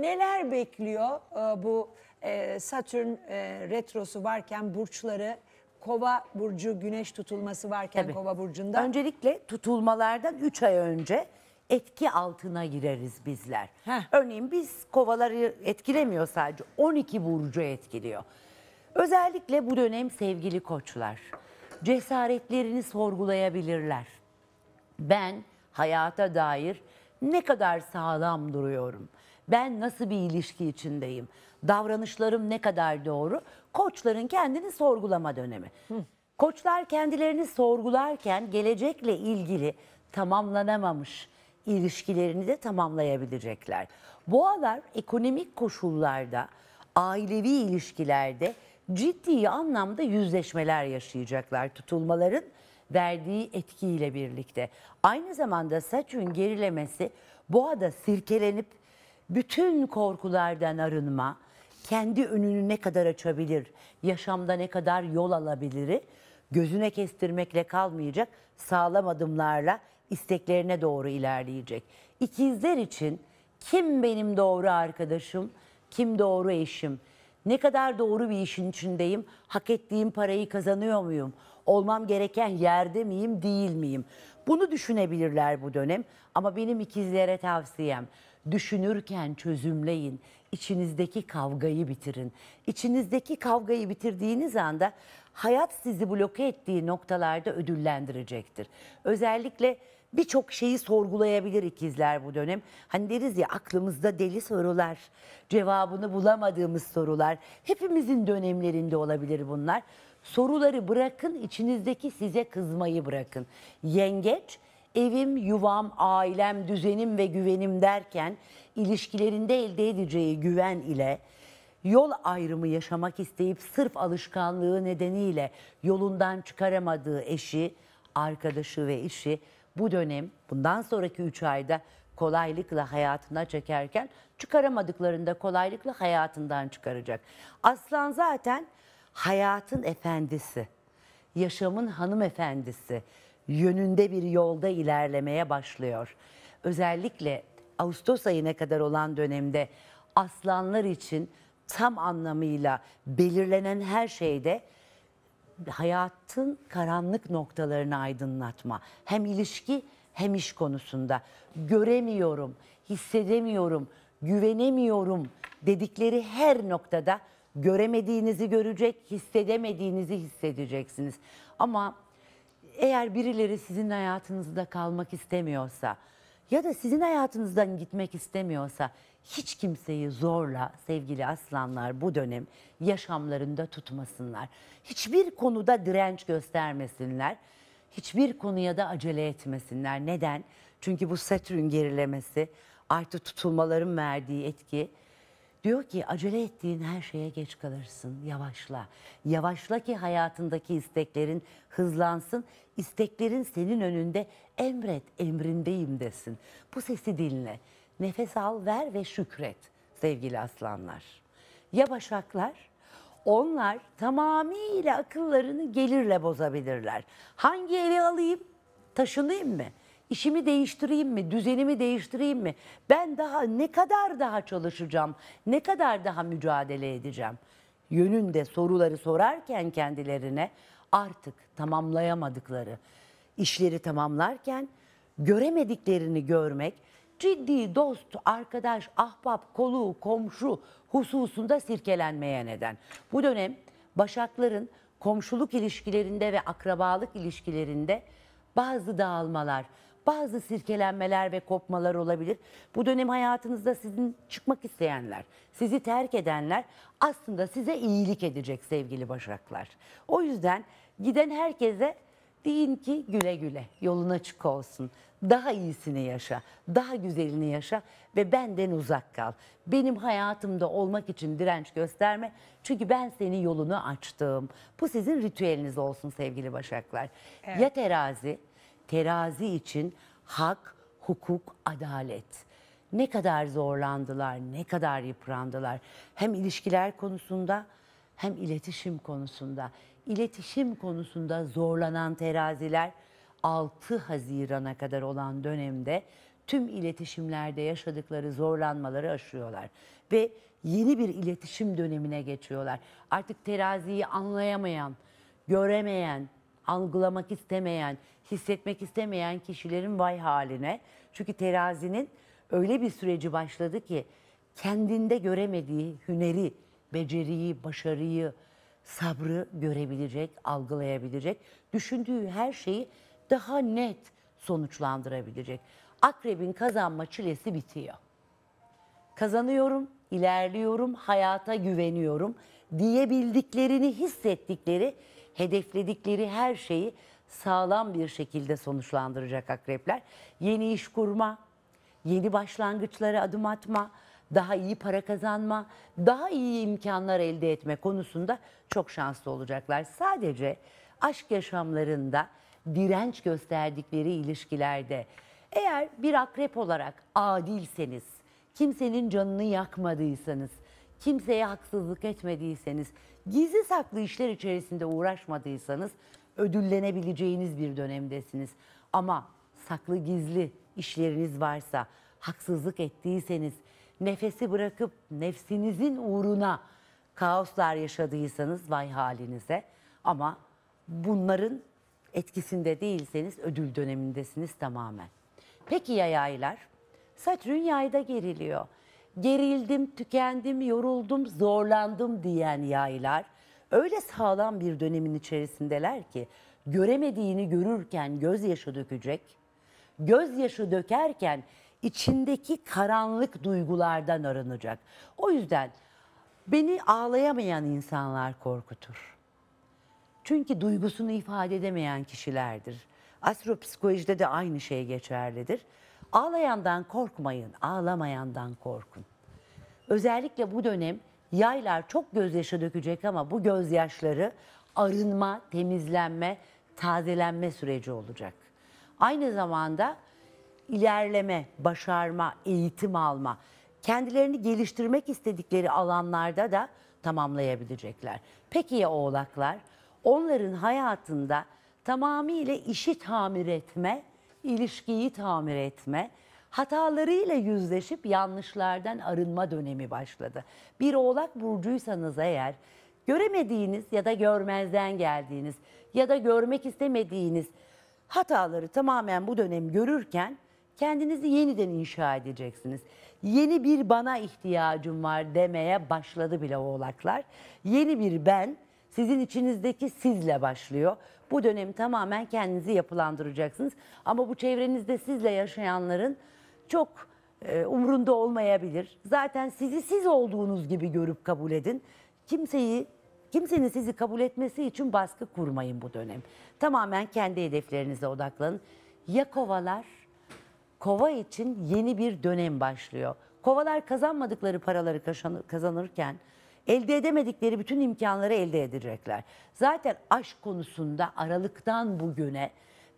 Neler bekliyor e, bu e, Satürn e, retrosu varken burçları Kova burcu güneş tutulması varken Tabii. Kova burcunda Öncelikle tutulmalardan 3 ay önce etki altına gireriz bizler. Heh. Örneğin biz kovaları etkilemiyor sadece 12 burcu etkiliyor. Özellikle bu dönem sevgili koçlar cesaretlerini sorgulayabilirler. Ben hayata dair ne kadar sağlam duruyorum? Ben nasıl bir ilişki içindeyim? Davranışlarım ne kadar doğru? Koçların kendini sorgulama dönemi. Koçlar kendilerini sorgularken gelecekle ilgili tamamlanamamış ilişkilerini de tamamlayabilecekler. Boğalar ekonomik koşullarda, ailevi ilişkilerde ciddi anlamda yüzleşmeler yaşayacaklar tutulmaların verdiği etkiyle birlikte. Aynı zamanda Satürn gerilemesi boğada sirkelenip bütün korkulardan arınma, kendi önünü ne kadar açabilir, yaşamda ne kadar yol alabilir, gözüne kestirmekle kalmayacak, sağlam adımlarla isteklerine doğru ilerleyecek. İkizler için kim benim doğru arkadaşım, kim doğru eşim, ne kadar doğru bir işin içindeyim, hak ettiğim parayı kazanıyor muyum, olmam gereken yerde miyim, değil miyim? Bunu düşünebilirler bu dönem ama benim ikizlere tavsiyem düşünürken çözümleyin. İçinizdeki kavgayı bitirin. İçinizdeki kavgayı bitirdiğiniz anda hayat sizi bloke ettiği noktalarda ödüllendirecektir. Özellikle birçok şeyi sorgulayabilir ikizler bu dönem. Hani deriz ya aklımızda deli sorular, cevabını bulamadığımız sorular. Hepimizin dönemlerinde olabilir bunlar. Soruları bırakın, içinizdeki size kızmayı bırakın. Yengeç, evim, yuvam, ailem, düzenim ve güvenim derken ilişkilerinde elde edeceği güven ile yol ayrımı yaşamak isteyip sırf alışkanlığı nedeniyle yolundan çıkaramadığı eşi, arkadaşı ve işi bu dönem bundan sonraki 3 ayda kolaylıkla hayatına çekerken çıkaramadıklarında kolaylıkla hayatından çıkaracak. Aslan zaten hayatın efendisi, yaşamın hanımefendisi yönünde bir yolda ilerlemeye başlıyor. Özellikle Ağustos ayına kadar olan dönemde aslanlar için tam anlamıyla belirlenen her şeyde hayatın karanlık noktalarını aydınlatma. Hem ilişki hem iş konusunda. Göremiyorum, hissedemiyorum, güvenemiyorum dedikleri her noktada göremediğinizi görecek, hissedemediğinizi hissedeceksiniz. Ama eğer birileri sizin hayatınızda kalmak istemiyorsa ya da sizin hayatınızdan gitmek istemiyorsa hiç kimseyi zorla sevgili aslanlar bu dönem yaşamlarında tutmasınlar. Hiçbir konuda direnç göstermesinler. Hiçbir konuya da acele etmesinler. Neden? Çünkü bu Satürn gerilemesi artı tutulmaların verdiği etki Diyor ki acele ettiğin her şeye geç kalırsın. Yavaşla. Yavaşla ki hayatındaki isteklerin hızlansın. İsteklerin senin önünde emret, emrindeyim desin. Bu sesi dinle. Nefes al, ver ve şükret sevgili aslanlar. Ya başaklar? Onlar tamamıyla akıllarını gelirle bozabilirler. Hangi evi alayım? Taşınayım mı? İşimi değiştireyim mi? Düzenimi değiştireyim mi? Ben daha ne kadar daha çalışacağım? Ne kadar daha mücadele edeceğim? Yönünde soruları sorarken kendilerine artık tamamlayamadıkları işleri tamamlarken göremediklerini görmek ciddi dost, arkadaş, ahbap, kolu, komşu hususunda sirkelenmeye neden. Bu dönem Başakların komşuluk ilişkilerinde ve akrabalık ilişkilerinde bazı dağılmalar, bazı sirkelenmeler ve kopmalar olabilir. Bu dönem hayatınızda sizin çıkmak isteyenler, sizi terk edenler aslında size iyilik edecek sevgili Başaklar. O yüzden giden herkese deyin ki güle güle yolun açık olsun. Daha iyisini yaşa, daha güzelini yaşa ve benden uzak kal. Benim hayatımda olmak için direnç gösterme. Çünkü ben senin yolunu açtım. Bu sizin ritüeliniz olsun sevgili Başaklar. Ya terazi, terazi için hak, hukuk, adalet. Ne kadar zorlandılar, ne kadar yıprandılar. Hem ilişkiler konusunda hem iletişim konusunda. İletişim konusunda zorlanan teraziler 6 Haziran'a kadar olan dönemde tüm iletişimlerde yaşadıkları zorlanmaları aşıyorlar ve yeni bir iletişim dönemine geçiyorlar. Artık teraziyi anlayamayan, göremeyen, algılamak istemeyen, hissetmek istemeyen kişilerin vay haline. Çünkü terazinin öyle bir süreci başladı ki kendinde göremediği hüneri, beceriyi, başarıyı, sabrı görebilecek, algılayabilecek, düşündüğü her şeyi daha net sonuçlandırabilecek. Akrebin kazanma çilesi bitiyor kazanıyorum, ilerliyorum, hayata güveniyorum diyebildiklerini hissettikleri, hedefledikleri her şeyi sağlam bir şekilde sonuçlandıracak akrepler. Yeni iş kurma, yeni başlangıçlara adım atma, daha iyi para kazanma, daha iyi imkanlar elde etme konusunda çok şanslı olacaklar. Sadece aşk yaşamlarında direnç gösterdikleri ilişkilerde eğer bir akrep olarak adilseniz, kimsenin canını yakmadıysanız, kimseye haksızlık etmediyseniz, gizli saklı işler içerisinde uğraşmadıysanız ödüllenebileceğiniz bir dönemdesiniz. Ama saklı gizli işleriniz varsa, haksızlık ettiyseniz, nefesi bırakıp nefsinizin uğruna kaoslar yaşadıysanız vay halinize. Ama bunların etkisinde değilseniz ödül dönemindesiniz tamamen. Peki ya yaylar? Satürn yayda geriliyor. Gerildim, tükendim, yoruldum, zorlandım diyen yaylar öyle sağlam bir dönemin içerisindeler ki göremediğini görürken gözyaşı dökecek. Gözyaşı dökerken içindeki karanlık duygulardan arınacak. O yüzden beni ağlayamayan insanlar korkutur. Çünkü duygusunu ifade edemeyen kişilerdir. Astropsikolojide de aynı şey geçerlidir. Ağlayandan korkmayın, ağlamayandan korkun. Özellikle bu dönem yaylar çok gözyaşı dökecek ama bu gözyaşları arınma, temizlenme, tazelenme süreci olacak. Aynı zamanda ilerleme, başarma, eğitim alma, kendilerini geliştirmek istedikleri alanlarda da tamamlayabilecekler. Peki ya oğlaklar? Onların hayatında tamamıyla işi tamir etme, ilişkiyi tamir etme, hatalarıyla yüzleşip yanlışlardan arınma dönemi başladı. Bir oğlak burcuysanız eğer göremediğiniz ya da görmezden geldiğiniz ya da görmek istemediğiniz hataları tamamen bu dönem görürken kendinizi yeniden inşa edeceksiniz. Yeni bir bana ihtiyacım var demeye başladı bile oğlaklar. Yeni bir ben sizin içinizdeki sizle başlıyor. Bu dönem tamamen kendinizi yapılandıracaksınız. Ama bu çevrenizde sizle yaşayanların çok e, umrunda olmayabilir. Zaten sizi siz olduğunuz gibi görüp kabul edin. Kimseyi kimsenin sizi kabul etmesi için baskı kurmayın bu dönem. Tamamen kendi hedeflerinize odaklanın. Ya kovalar kova için yeni bir dönem başlıyor. Kovalar kazanmadıkları paraları kazanır- kazanırken elde edemedikleri bütün imkanları elde edecekler. Zaten aşk konusunda aralıktan bugüne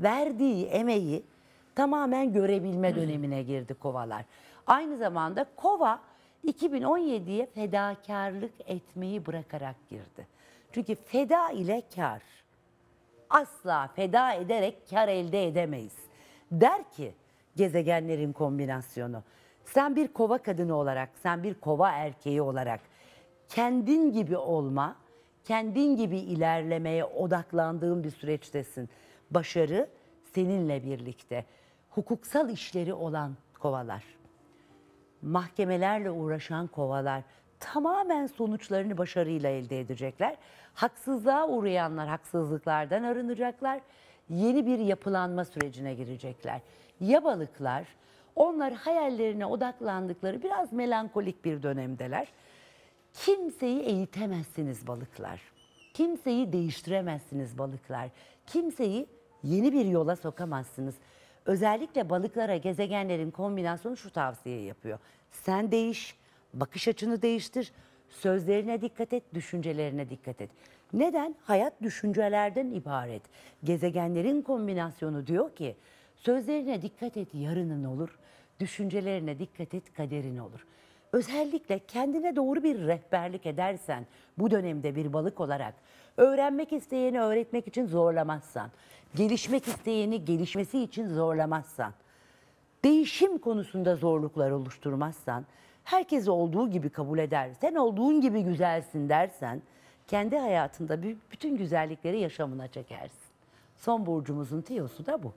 verdiği emeği tamamen görebilme dönemine girdi kovalar. Aynı zamanda kova 2017'ye fedakarlık etmeyi bırakarak girdi. Çünkü feda ile kar asla feda ederek kar elde edemeyiz. Der ki gezegenlerin kombinasyonu. Sen bir kova kadını olarak, sen bir kova erkeği olarak kendin gibi olma, kendin gibi ilerlemeye odaklandığın bir süreçtesin. Başarı seninle birlikte. Hukuksal işleri olan kovalar mahkemelerle uğraşan kovalar tamamen sonuçlarını başarıyla elde edecekler. Haksızlığa uğrayanlar haksızlıklardan arınacaklar. Yeni bir yapılanma sürecine girecekler. Ya balıklar, onlar hayallerine odaklandıkları biraz melankolik bir dönemdeler. Kimseyi eğitemezsiniz balıklar. Kimseyi değiştiremezsiniz balıklar. Kimseyi yeni bir yola sokamazsınız. Özellikle balıklara gezegenlerin kombinasyonu şu tavsiye yapıyor. Sen değiş, bakış açını değiştir, sözlerine dikkat et, düşüncelerine dikkat et. Neden? Hayat düşüncelerden ibaret. Gezegenlerin kombinasyonu diyor ki sözlerine dikkat et yarının olur, düşüncelerine dikkat et kaderin olur. Özellikle kendine doğru bir rehberlik edersen bu dönemde bir balık olarak öğrenmek isteyeni öğretmek için zorlamazsan, gelişmek isteyeni gelişmesi için zorlamazsan değişim konusunda zorluklar oluşturmazsan, herkes olduğu gibi kabul eder, sen olduğun gibi güzelsin dersen, kendi hayatında bü- bütün güzellikleri yaşamına çekersin. Son burcumuzun tiyosu da bu.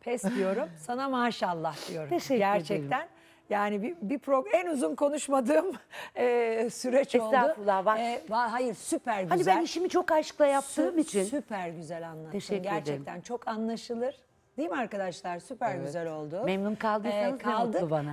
Pes diyorum. Sana maşallah diyorum. Teşekkür Gerçekten. Yani bir, bir prog en uzun konuşmadığım e, süreç oldu. Estağfurullah, var. E, va- hayır süper güzel. Hani ben işimi çok aşkla yaptığım Sü- için Süper güzel anlattın. Teşekkür ederim. Gerçekten çok anlaşılır. Değil mi arkadaşlar? Süper güzel oldu. memnun kaldıysanız Ee, ne kaldık. mutlu bana.